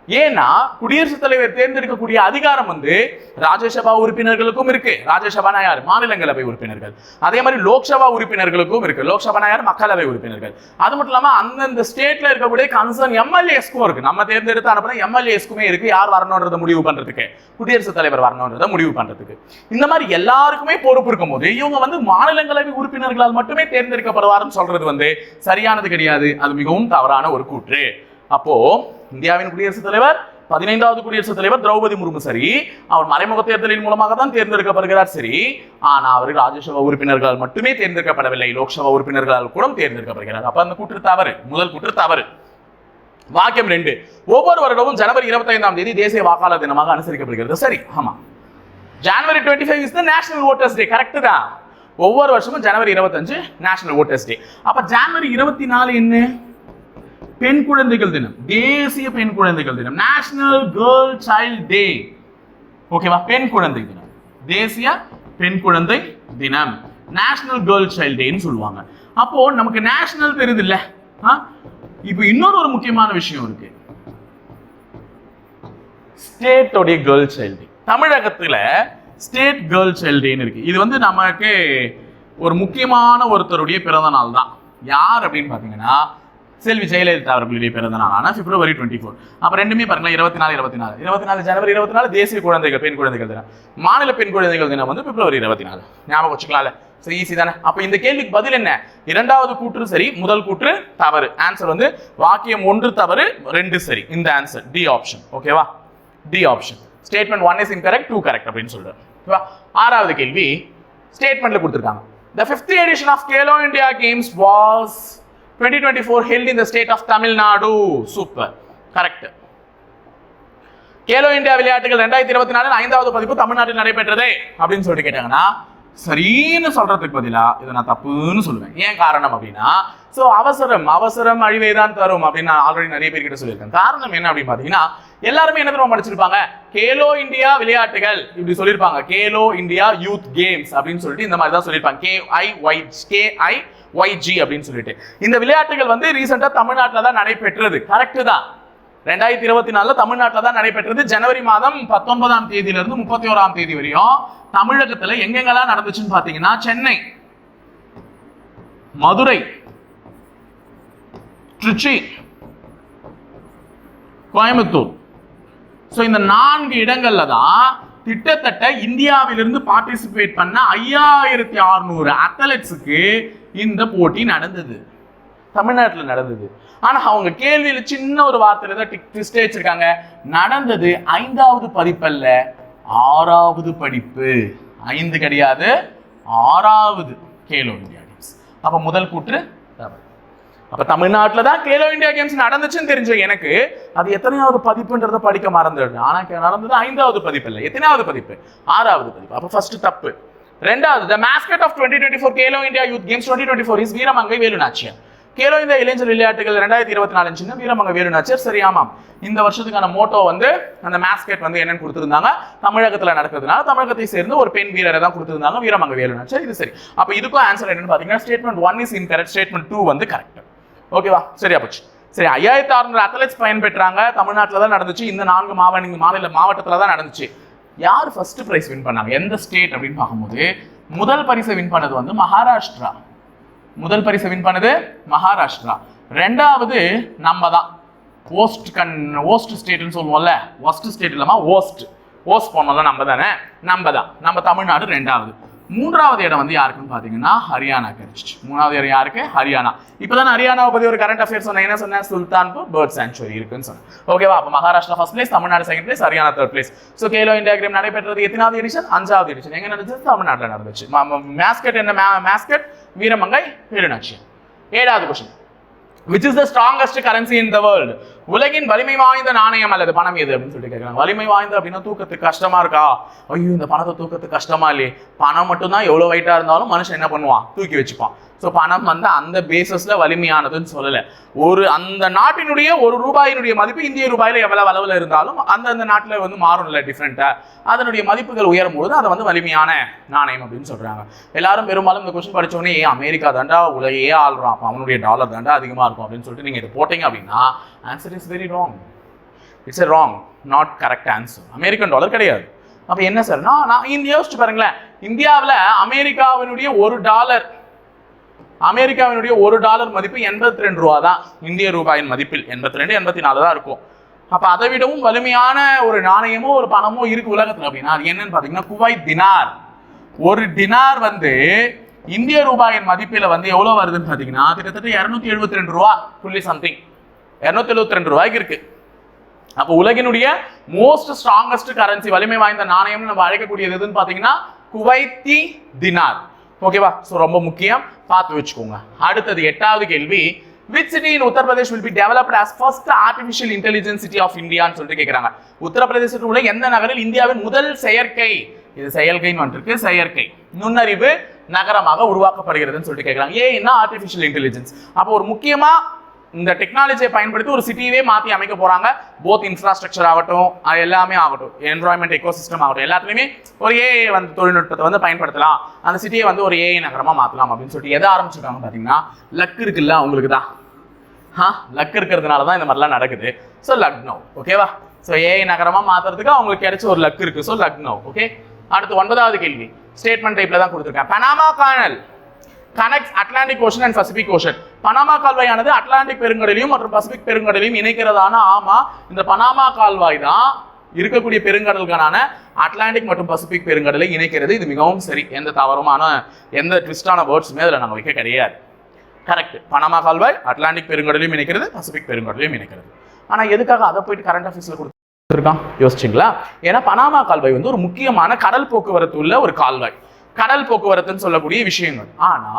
ஏன்னா குடியரசுத் தலைவர் தேர்ந்தெடுக்கக்கூடிய அதிகாரம் வந்து ராஜ்யசபா உறுப்பினர்களுக்கும் இருக்கு. ராஜ்யசபானா யார் மாநிலங்களவை உறுப்பினர்கள். அதே மாதிரி லோக்சபா உறுப்பினர்களுக்கும் இருக்கு. லோக்சபானா யார் மக்களவை உறுப்பினர்கள். அது மட்டும் இல்லாம அந்தந்த ஸ்டேட்ல இருக்கக்கூடிய கன்சர்ன் எம்எல்ஏஸ்க்கும் இருக்கு. நம்ம தேர்ந்தெடுத்து அனுப்பின எம்எல்ஏஸ்க்குமே இருக்கு. யார் வரணுன்றத முடிவு பண்றதுக்கு? குடியரசுத் தலைவர் வரணுன்றத முடிவு பண்றதுக்கு. இந்த மாதிரி எல்லாருக்குமே பொறுப்பு இருக்கும்போது இவங்க வந்து மாநிலங்களவை உறுப்பினர்களால் மட்டுமே தேர்ந்தெடுக்கப்படுவார்னு சொல்றது வந்து சரியானது கிடையாது. அது மிகவும் தவறான ஒரு கூற்று. அப்போ இந்தியாவின் குடியரசுத் தலைவர் பதினைந்தாவது குடியரசுத் தலைவர் திரௌபதி முர்மு சரி அவர் மறைமுக தேர்தலின் மூலமாக தான் தேர்ந்தெடுக்கப்படுகிறார் சரி. ஆனா அவர் ராஜ்யசபா உறுப்பினர்களால் மட்டுமே தேர்ந்தெடுக்கப்படவில்லை லோக்சபா உறுப்பினர்களால் கூட தேர்ந்தெடுக்கப்படுகிறார். அப்ப அந்த கூற்று தவறு முதல் கூற்று தவறு. வாக்கியம் ரெண்டு ஒவ்வொரு வருடமும் ஜனவரி இருபத்தி ஐந்தாம் தேதி தேசிய வாக்காளர் தினமாக அனுசரிக்கப்படுகிறது. சரி ஆமா. January twenty five is the national voters day? Correct தான் ஒவ்வொரு வருஷமும் ஜனவரி இருபத்தஞ்சு நேஷனல் ஓட்டர்ஸ் டே அப்ப ஜனவரி இருபத்தி நாலு என்ன? பெண் குழந்தைகள் தினம் தேசிய பெண் குழந்தைகள் தினம் நேஷனல் கேர்ள் சைல்ட் டே ஓகேவா பெண் குழந்தை தினம். தேசிய பெண் குழந்தை தினம். நேஷனல் கேர்ள் சைல்ட் டேன்னு சொல்லுவாங்க. அப்போ நமக்கு நேஷனல் தெரியுது இல்ல? இப்போ இன்னொரு ஒரு முக்கியமான விஷயம் இருக்கு. ஸ்டேட்டோடைய கேர்ள் சைல்டு தமிழகத்துல ஸ்டேட் கேர்ள் சைல்டுன்னு இருக்கு. இது வந்து நமக்கு ஒரு முக்கியமான ஒருத்தருடைய பிறந்த நாள் தான் யார் அப்படின்னு பார்த்தீங்கன்னா செல்வி ஜெயலலிதா அவர்களுடைய பிறந்த நாளான பிப்ரவரி டுவெண்ட்டி ஃபோர் அப்போ ரெண்டுமே பாருங்களா இருபத்தி நாலு இருபத்தி நாலு இருபத்தி நாலு ஜனவரி இருபத்தி நாலு தேசிய குழந்தைகள் பெண் குழந்தைகள் தினம். மாநில பெண் குழந்தைகள் தினம் வந்து பிப்ரவரி இருபத்தி நாலு ஞாபகம் வச்சுக்கலாம்ல. சரி ஈஸி தானே? அப்போ இந்த கேள்விக்கு பதில் என்ன? இரண்டாவது கூற்று சரி முதல் கூற்று தவறு. ஆன்சர் வந்து வாக்கியம் ஒன்று தவறு ரெண்டு சரி. இந்த ஆன்சர் டி ஆப்ஷன் ஓகேவா D option statement one is incorrect two correct அப்படின்னு சொல்றேன் ஓகேவா ஆறாவது கேள்வி ஸ்டேட்மெண்ட்ல கொடுத்துருக்காங்க. The fifth edition of Khelo India games was twenty 2024 held in the state of Tamil Nadu. Super. Correct. Khelo India விளையாட்டுகள் ரெண்டாயிரத்தி இருபத்தி நாலு ஐந்தாவது பதிப்பு தமிழ்நாட்டில் நடைபெற்றது அப்படின்னு சொல்லிட்டு கேட்டாங்கன்னா சரின்னு சொல்றதுக்கு பதிலா இதை நான் தப்புன்னு சொல்லுவேன் ஏன் காரணம் அப்படின்னா சோ அவசரம் அவசரம் அழிவை தான் தரும் அப்படின்னு நான் ஆல்ரெடி நிறைய பேர்கிட்ட சொல்லியிருக்கேன் காரணம் என்ன அப்படின்னு பாத்தீங்கன்னா எல்லாருமே என்ன தெரியுமா படிச்சிருப்பாங்க கேலோ இந்தியா விளையாட்டுகள் இப்படி சொல்லியிருப்பாங்க கேலோ இந்தியா யூத் கேம்ஸ் அப்படின்னு சொல்லிட்டு இந்த மாதிரி தான் சொல்லியிருப்பாங்க K I Y K I Y G அப்படின்னு சொல்லிட்டு. இந்த விளையாட்டுகள் வந்து ரீசெண்டாக தமிழ்நாட்டில் தான் நடைபெற்றது. கரெக்டு தான். ரெண்டாயிரத்தி இருபத்தி நாலுல தமிழ்நாட்டில் தான் நடைபெற்றது. ஜனவரி மாதம் பத்தொன்பதாம் தேதியிலிருந்து முப்பத்தி ஓராம் தேதி வரையும் தமிழகத்துல எங்கெங்கெல்லாம் நடந்துச்சுன்னு பாத்தீங்கன்னா சென்னை மதுரை திருச்சி கோயம்புத்தூர். ஸோ இந்த நான்கு இடங்கள்ல தான் கிட்டத்தட்ட இந்தியாவிலிருந்து பார்ட்டிசிபேட் பண்ண ஐயாயிரத்தி அறுநூறு அத்லட்ஸுக்கு இந்த போட்டி நடந்தது. தமிழ்நாட்டில் நடந்தது. ஆனால் அவங்க கேள்வியில் சின்ன ஒரு வார்த்தையில தான் டிக் டிஸ்டே வச்சிருக்காங்க நடந்தது ஐந்தாவது பதிப்பல்ல ஆறாவது படிப்பு. ஐந்து கிடையாது ஆறாவது. கேலோ இந்தியா கேம்ஸ் அப்போ முதல் கூற்று அப்ப தமிழ்நாட்டில் தான் கேலோ இந்தியா கேம்ஸ் நடந்துச்சுன்னு தெரிஞ்ச எனக்கு அது எத்தனையாவது பதிப்புன்றத படிக்க மறந்துடுது ஆனா நடந்தது ஐந்தாவது பதிப்பு இல்லை. எத்தனையாவது பதிப்பு? ஆறாவது பதிப்பு. அப்ப ஃபர்ஸ்ட் தப்பு. ரெண்டாவது the mascot of twenty twenty four Khelo India youth games twenty twenty four is Veeramangai Velunachiyar Khelo India இளைஞர் விளையாட்டுகள் ரெண்டாயிரத்தி இருபத்தி நாலு சின்ன வீரமங்க வேலுநாச்சியர். சரி ஆமாம். இந்த வருஷத்துக்கான மோட்டோ வந்து அந்த மேஸ்கெட் வந்து என்னன்னு கொடுத்துருந்தாங்க. தமிழகத்தில் நடக்கிறதுனால தமிழகத்தை சேர்ந்து ஒரு பெண் வீரரை தான் கொடுத்துருந்தாங்க வீரமங்க வேலுநாச்சியர். இது சரி. அப்போ இதுக்கும் ஆன்சர் என்னன்னு பார்த்தீங்கன்னா statement one is incorrect statement two வந்து கரெக்ட் ஓகேவா சரியா போச்சு. சரி ஐயாயிரத்தி அறுநூறு அத்லெட்ஸ் பயன்பெற்றாங்க. தமிழ்நாட்டில் தான் நடந்துச்சு. இந்த நான்கு மாவட்ட மாநில மாவட்டத்தில் தான் நடந்துச்சு. யார் ஃபர்ஸ்ட் ப்ரைஸ் வின் பண்ணாங்க? எந்த ஸ்டேட் அப்படின்னு பார்க்கும்போது முதல் பரிசை வின் பண்ணது வந்து மகாராஷ்டிரா. முதல் பரிசை வின் பண்ணது மகாராஷ்டிரா. ரெண்டாவது நம்ம தான். ஓஸ்ட் கண் ஓஸ்ட் ஸ்டேட்னு சொல்லுவோம்ல. ஒஸ்ட் ஸ்டேட் இல்லாமல் ஓஸ்ட் ஓஸ்ட் போனோம்ல நம்ம தானே? நம்ம தான். நம்ம தமிழ்நாடு ரெண்டாவது. மூன்றாவது இடம் வந்து யாருக்குன்னு பார்த்தீங்கன்னா ஹரியானா கிடைச்சிச்சு மூணாவது இடம் யாருக்கு? ஹரியானா. இப்போதான் ஹரியானாவை பற்றி ஒரு கரண்ட் அஃபேர்ஸ் சொன்னேன். என்ன சொன்னேன்? சுல்தான்பூர் பேர்ட் சாங்சுவரி இருக்குன்னு சொன்னேன். ஓகேவா அப்போ Maharashtra first place Tamil Nadu second place Haryana third place so Khelo India game நடைபெற்றது எத்தனாவது எடிஷன் அஞ்சாவது எடிஷன் எங்கே நடந்துச்சு? தமிழ்நாட்டில் நடந்துச்சு. மேஸ்கட் என்ன? மேஸ்கட் வீரமங்கை வீரநாச்சி ஏழாவது question which is the strongest currency in the world உலகின் வலிமை வாய்ந்த நாணயம் அல்லது பணம் எது அப்படின்னு சொல்லிட்டு கேட்குறாங்க வலிமை வாய்ந்த அப்படின்னா தூக்கத்துக்கு கஷ்டமா இருக்கா? ஐயோ இந்த பணத்தை தூக்கத்துக்கு கஷ்டமா இல்லையே. பணம் மட்டும்தான் எவ்வளோ வெயிட்டா இருந்தாலும் மனுஷன் என்ன பண்ணுவான்? தூக்கி வச்சுப்பான். ஸோ பணம் வந்து அந்த பேசிஸ்ல வலிமையானதுன்னு சொல்லலை. ஒரு அந்த நாட்டினுடைய ஒரு ரூபாயினுடைய மதிப்பு இந்திய ரூபாயில எவ்வளவு அளவில் இருந்தாலும் அந்தந்த நாட்டில் வந்து மாறும்ல டிஃப்ரெண்ட்டாக அதனுடைய மதிப்புகள் உயரும் போது அதை வந்து வலிமையான நாணயம் அப்படின்னு சொல்றாங்க. எல்லாரும் பெரும்பாலும் இந்த கொஸ்டின் படித்தோடனே அமெரிக்கா தாண்டா உலகையே ஆள்றான். அப்ப அவனுடைய டாலர் தாண்டா அதிகமாக இருக்கும். அப்படின்னு சொல்லிட்டு நீங்கள் இதை போட்டீங்க அப்படின்னா answer is very wrong it's a wrong not correct answer American dollar கிடையாது. அப்போ என்ன சார் நான் நான் இந்தியா யோசிச்சு பாருங்களேன். இந்தியாவில் அமெரிக்காவினுடைய ஒரு டாலர் அமெரிக்காவினுடைய ஒரு டாலர் மதிப்பு எண்பத்தி ரெண்டு ரூபா தான் இந்திய ரூபாயின் மதிப்பில் எண்பத்தி ரெண்டு எண்பத்தி நாலு தான் இருக்கும். அப்போ அதை விடவும் வலிமையான ஒரு நாணயமோ ஒரு பணமோ இருக்கு உலகத்தில் அப்படின்னா அது என்னன்னு பார்த்தீங்கன்னா குவைத் தினார். ஒரு டினார் வந்து இந்திய ரூபாயின் மதிப்பில் வந்து எவ்வளோ வருதுன்னு பார்த்தீங்கன்னா கிட்டத்தட்ட இரநூத்தி எழுபத்தி ரெண்டு ரூபா புள்ளி சம்திங் இரநூத்தி எழுபத்தி ரெண்டு ரூபாய்க்கு இருக்கு. அப்போ உலகினுடைய மோஸ்ட் ஸ்ட்ராங்கஸ்ட் கரன்சி வலிமை வாய்ந்த நாணயம் நம்ம அழைக்கக்கூடியது எதுன்னு பாத்தீங்கன்னா குவைத்தி தினார். ஓகேவா ஸோ ரொம்ப முக்கியம். பார்த்து வச்சுக்கோங்க. அடுத்தது எட்டாவது கேள்வி. Which city in Uttar Pradesh will be developed as first artificial intelligence city of இந்தியான்னு சொல்லிட்டு கேட்குறாங்க உத்தரப்பிரதேசத்தில் உள்ள எந்த நகரில் இந்தியாவின் முதல் செயற்கை? இது செயற்கைன்னு வந்துருக்கு. செயற்கை. நுண்ணறிவு நகரமாக உருவாக்கப்படுகிறதுன்னு சொல்லிட்டு கேட்குறாங்க ஏன்னா ஆர்டிஃபிஷியல் இன்டெலிஜென்ஸ் அப்போ ஒரு முக்கியமாக இந்த டெக்னாலஜியை பயன்படுத்தி ஒரு சிட்டியவே மாற்றி அமைக்க போகிறாங்க போத் இன்ஃப்ராஸ்ட்ரக்சர் ஆகட்டும் அது எல்லாமே ஆகட்டும். என்வரான்மெண்ட் எக்கோசிஸ்டம் ஆகட்டும். எல்லாத்துலையுமே ஒரு ஏஐ வந்து தொழில்நுட்பத்தை வந்து பயன்படுத்தலாம். அந்த சிட்டியை வந்து ஒரு ஏஐ நகரமாக மாற்றலாம் அப்படின்னு சொல்லிட்டு எதை ஆரம்பிச்சிருக்காங்க பார்த்தீங்கன்னா லக் இருக்குல்ல அவங்களுக்கு தான். ஆ லக் இருக்கிறதுனால தான் இந்த மாதிரிலாம் நடக்குது. ஸோ லக்னோ ஓகேவா ஸோ ஏஐ நகரமாக மாற்றுறதுக்கு அவங்களுக்கு கிடைச்ச ஒரு லக் இருக்குது ஸோ லக்னோ ஓகே அடுத்து ஒன்பதாவது கேள்வி. ஸ்டேட்மெண்ட் டைப்பில் தான் கொடுத்துருக்கேன் Panama canal connects Atlantic ocean and Pacific ocean Panama கால்வாயானது Atlantic பெருங்கடலையும் மற்றும் பசிபிக் பெருங்கடலையும் இணைக்கிறதான ஆமா. இந்த பனாமா கால்வாய் தான் இருக்கக்கூடிய பெருங்கடல்களான அட்லாண்டிக் மற்றும் பசிபிக் பெருங்கடலை இணைக்கிறது. இது மிகவும் சரி. எந்த தவறுமான எந்த ட்விஸ்டான வேர்ட்ஸுமே அதில் நாங்கள் வைக்க கிடையாது. கரெக்ட் பனாமா கால்வாய் அட்லாண்டிக் பெருங்கடலையும் இணைக்கிறது பசிபிக் பெருங்கடலையும் இணைக்கிறது. ஆனால் எதுக்காக அதை போயிட்டு கரண்ட் ஆஃபீஸில் கொடுத்துருக்கான்? யோசிச்சிங்களா? ஏன்னா பனாமா கால்வாய் வந்து ஒரு முக்கியமான கடல் போக்குவரத்து உள்ள ஒரு கால்வாய். கடல் போக்குவரத்துன்னு சொல்லக்கூடிய விஷயங்கள். ஆனா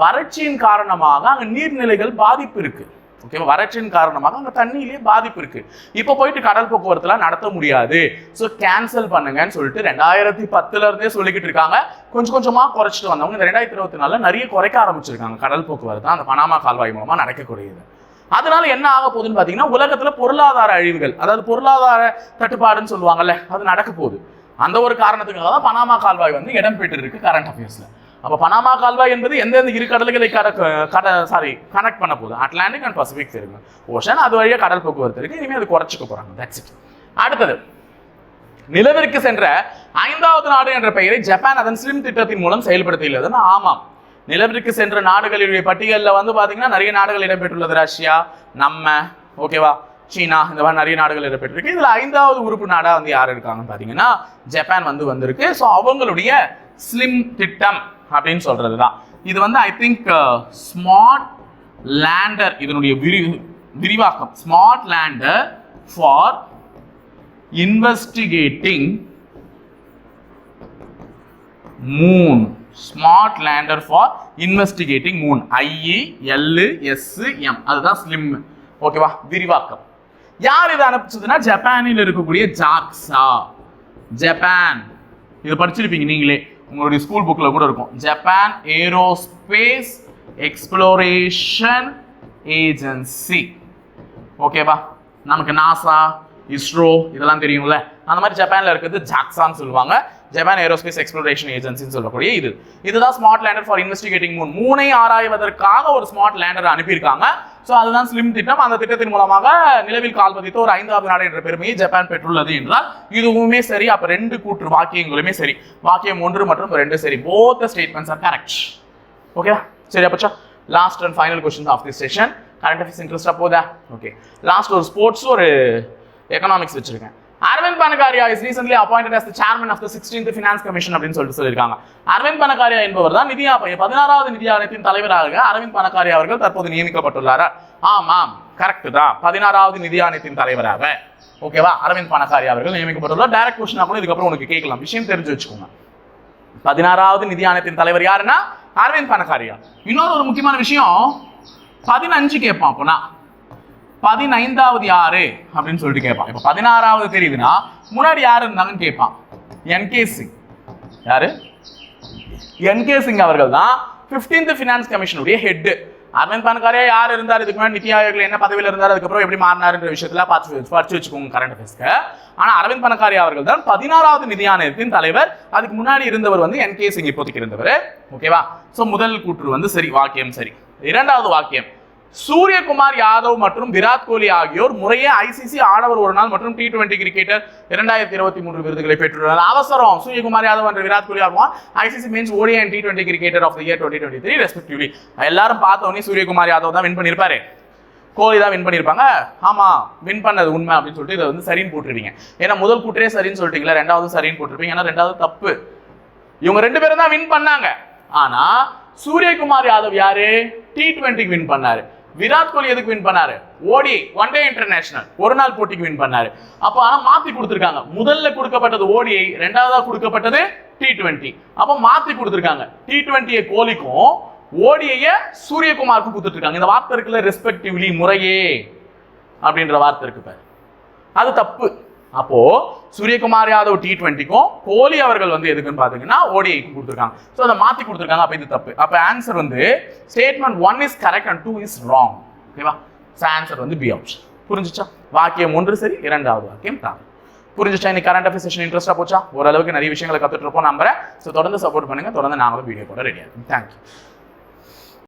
வறட்சியின் காரணமாக அங்க நீர்நிலைகள் பாதிப்பு இருக்கு. ஓகேவா வறட்சியின் காரணமாக அங்கே தண்ணியிலேயே பாதிப்பு இருக்கு. இப்போ போயிட்டு கடல் போக்குவரத்துலாம் நடத்த முடியாது. ஸோ கேன்சல் பண்ணுங்கன்னு சொல்லிட்டு ரெண்டாயிரத்தி பத்துல இருந்தே சொல்லிக்கிட்டு இருக்காங்க. கொஞ்சம் கொஞ்சமா குறைச்சிட்டு வந்தவங்க. இந்த ரெண்டாயிரத்தி இருபத்தி நாலுல நிறைய குறைக்க ஆரம்பிச்சிருக்காங்க. கடல் போக்குவரத்து அந்த பனாமா கால்வாய் மூலமா நடக்கக்கூடியது. அதனால என்ன ஆக போகுதுன்னு பார்த்தீங்கன்னா உலகத்துல பொருளாதார அழிவுகள் அதாவது பொருளாதார தட்டுப்பாடுன்னு சொல்லுவாங்கல்ல அது நடக்க போகுது. அந்த ஒரு காரணத்துக்காக தான் பனாமா கால்வாய் வந்து இடம் பெற்று இருக்கு கரண்ட் அஃபேர்ஸில் அப்போ பனாமா கால்வாய் என்பது எந்தெந்த இரு கடல்களை கட கட சாரி கனெக்ட் பண்ண போகுது? அட்லாண்டிக் அண்ட் பசிபிக் இருக்கு ஓஷன் அது வழியாக கடல் போக்குவரத்து இருக்கு. இனிமேல் அது குறைச்சிக்க போகிறாங்க தட்ஸ் இட் அடுத்தது நிலவிற்கு சென்ற ஐந்தாவது நாடு என்ற பெயரை ஜப்பான் அதன் ஸ்லிம் திட்டத்தின் மூலம் செயல்படுத்தியுள்ளதுன்னு ஆமாம். நிலவிற்கு சென்ற நாடுகளுடைய பட்டியலில் வந்து பார்த்தீங்கன்னா நிறைய நாடுகள் இடம்பெற்றுள்ளது. ரஷ்யா நம்ம ஓகேவா சீனா இந்த மாதிரி நிறைய நாடுகள் இடம்பெற்றிருக்கு. இதில் ஐந்தாவது உறுப்பு நாடாக வந்து யார் இருக்காங்கன்னு பார்த்தீங்கன்னா ஜப்பான் வந்து வந்திருக்கு. ஸோ அவங்களுடைய ஸ்லிம் திட்டம் அப்படின்னு சொல்கிறது தான் இது வந்து ஐ திங்க் ஸ்மார்ட் லேண்டர் இதனுடைய விரி விரிவாக்கம். Smart lander for investigating moon smart lander for investigating moon i e L S M அதுதான் ஸ்லிம் ஓகேவா விரிவாக்கம். யார் இதை அனுப்பிச்சதுன்னா ஜப்பானில் இருக்கக்கூடிய ஜாக்ஸா ஜப்பான். இதை படிச்சிருப்பீங்க நீங்களே. உங்களுடைய ஸ்கூல் புக்கில் கூட இருக்கும். ஜப்பான் ஏரோஸ்பேஸ் எக்ஸ்ப்ளோரேஷன் ஏஜென்சி ஓகேவா நமக்கு நாசா இஸ்ரோ இதெல்லாம் தெரியும்ல. அந்த மாதிரி ஜப்பானில் இருக்கிறது ஜாக்ஸான்னு சொல்லுவாங்க. ஜப்பான் ஏரோஸ்பேஸ் எக்ஸ்ப்ளோரேஷன் ஏஜென்சின்னு சொல்லக்கூடிய இது. இதுதான் smart lander for investigating moon மூனை ஆராய்வதற்காக ஒரு ஸ்மார்ட் லேண்டர் அனுப்பியிருக்காங்க. ஸோ அதுதான் ஸ்லிம் திட்டம். அந்த திட்டத்தின் மூலமாக நிலவில் கால் பதித்த ஒரு ஐந்தாவது நாடு என்ற பெருமையை ஜப்பான் பெற்றுள்ளது என்றால் இதுவுமே சரி. அப்ப ரெண்டு கூற்று வாக்கியங்களுமே சரி. வாக்கியம் ஒன்று மற்றும் ரெண்டு சரி. Both statements are correct okay சரி அப்பச்சா last and final question of the session current affairs இன்ட்ரெஸ்டாக போதா? ஓகே லாஸ்ட் ஒரு ஸ்போர்ட்ஸ் ஒரு எக்கனாமிக்ஸ் வச்சிருக்கேன். Arvind Panagariya is recently appointed as chairman of the the 16th finance commission அப்படின்னு சொல்லிட்டு சொல்லியிருக்காங்க. அரவிந்த் பனகாரியா என்பவர் தான் நிதி பதினாறாவது நிதி ஆணையத்தின் தலைவராக அரவிந்த் பனகாரியா அவர்கள் தற்போது நியமிக்கப்பட்டுள்ளாரா. ஆமாம் கரெக்ட் தான். பதினாறாவது நிதி ஆணையத்தின் தலைவராக. ஓகேவா அரவிந்த் பனகாரி அவர்கள் நியமிக்கப்பட்டுள்ளார். டைரக்ட் கொஸ்டினா கூட இதுக்கப்புறம் உனக்கு கேட்கலாம். விஷயம் தெரிஞ்சு வச்சுக்கோங்க. பதினாறாவது நிதி ஆணையத்தின் தலைவர் யாருன்னா? அரவிந்த் பனகாரியா இன்னொரு ஒரு முக்கியமான விஷயம் பதினஞ்சு கேட்பான் அப்போனா. பதினைந்தாவது யாரு? அப்படின்னு சொல்லிட்டு கேட்பான். இப்போ பதினாறாவது தெரியுதுன்னா முன்னாடி யாரு இருந்தாங்கன்னு கேட்பான். என்கே சிங் யாரு? என்கே சிங் அவர்கள் தான் 15th ஃபினான்ஸ் கமிஷனுடைய ஹெட் அரவிந்த் பனகாரியா யார் இருந்தார்? இதுக்கு முன்னாடி நிதி ஆயோக்ல என்ன பதவியில் இருந்தார்? அதுக்கப்புறம் எப்படி மாறினாருன்ற விஷயத்துல பார்த்து படிச்சு வச்சுக்கோங்க கரண்ட் அஃபேர்ஸ்க்கு ஆனா அரவிந்த் பனகாரியா அவர்கள் தான் பதினாறாவது நிதி ஆணையத்தின் தலைவர். அதுக்கு முன்னாடி இருந்தவர் வந்து என்கே சிங் இப்போதைக்கு இருந்தவர். ஓகேவா சோ முதல் கூற்று வந்து சரி வாக்கியம் சரி. இரண்டாவது வாக்கியம். சூரியகுமார் யாதவ் மற்றும் விராட் கோலி ஆகியோர் முறையே ஐசிசி ஆடவர் ஒரு நாள் மற்றும் டி டுவெண்டி கிரிக்கெட்டர் இரண்டாயிரத்தி இருபத்தி மூன்று விருதுகளை பெற்றுள்ளனர். அவசரம். சூரியகுமார் யாதவ் என்ற விராட் கோலி ஆகும் ICC means ODI and T twenty cricketer of the year twenty twenty three respectively எல்லாரும் பார்த்தோன்னே சூரியகுமார் யாதவ் தான் வின் பண்ணியிருப்பாரு. கோலி தான் வின் பண்ணியிருப்பாங்க. ஆமா வின் பண்ணது உண்மை அப்படின்னு சொல்லிட்டு இதை வந்து சரின்னு போட்டுருவீங்க ஏன்னா முதல் கூட்டரே சரின்னு சொல்லிட்டீங்களா? ரெண்டாவது சரின்னு போட்டிருப்பீங்க. ஏன்னா ரெண்டாவது தப்பு. இவங்க ரெண்டு பேரும் தான் வின் பண்ணாங்க. ஆனா சூரியகுமார் யாதவ் யாரு? டி டுவெண்ட்டிக்கு வின் பண்ணாரு. விராட் கோலி எதுக்கு வின் பண்ணாரு? ஓடி ஒன் டே இன்டர்நேஷனல் ஒரு நாள் போட்டிக்கு வின் பண்ணாரு. அப்ப ஆனா மாத்தி கொடுத்துருக்காங்க. முதல்ல கொடுக்கப்பட்டது ஓடிஐ ரெண்டாவதா கொடுக்கப்பட்டது டி டுவெண்ட்டி அப்ப மாத்தி கொடுத்துருக்காங்க. டி டுவெண்ட்டியை கோலிக்கும் ஓடிஐய சூரியகுமாருக்கும் கொடுத்துட்ருக்காங்க இந்த வார்த்தை இருக்குல்ல ரெஸ்பெக்டிவ்லி முறையே அப்படின்ற வார்த்தை இருக்கு பாரு. அது தப்பு. அப்போ சூரியகுமார் யாதவ் டி டுவெண்ட்டிக்கும் கோலி அவர்கள் வந்து எதுக்குன்னு பாத்தீங்கன்னா ஓடிஐக்கு கொடுத்துருக்காங்க. ஸோ அதை மாத்தி கொடுத்துருக்காங்க. அப்ப இது தப்பு. அப்ப ஆன்சர் வந்து statement one is correct and two is wrong ஓகேவா ஸோ ஆன்சர் வந்து பி ஆப்ஷன் புரிஞ்சுச்சா? வாக்கியம் ஒன்று சரி இரண்டாவது வாக்கியம் தான் புரிஞ்சுச்சா? இன்னைக்கு கரண்ட் அஃபேர் செஷன் இன்ட்ரெஸ்டா போச்சா? ஓரளவுக்கு நிறைய விஷயங்களை கத்துட்டு இருப்போம் நம்புறேன். ஸோ தொடர்ந்து சப்போர்ட் பண்ணுங்க. தொடர்ந்து நாங்களும் வீடியோ கூட ரெடியாக இருக்கும். தேங்க்யூ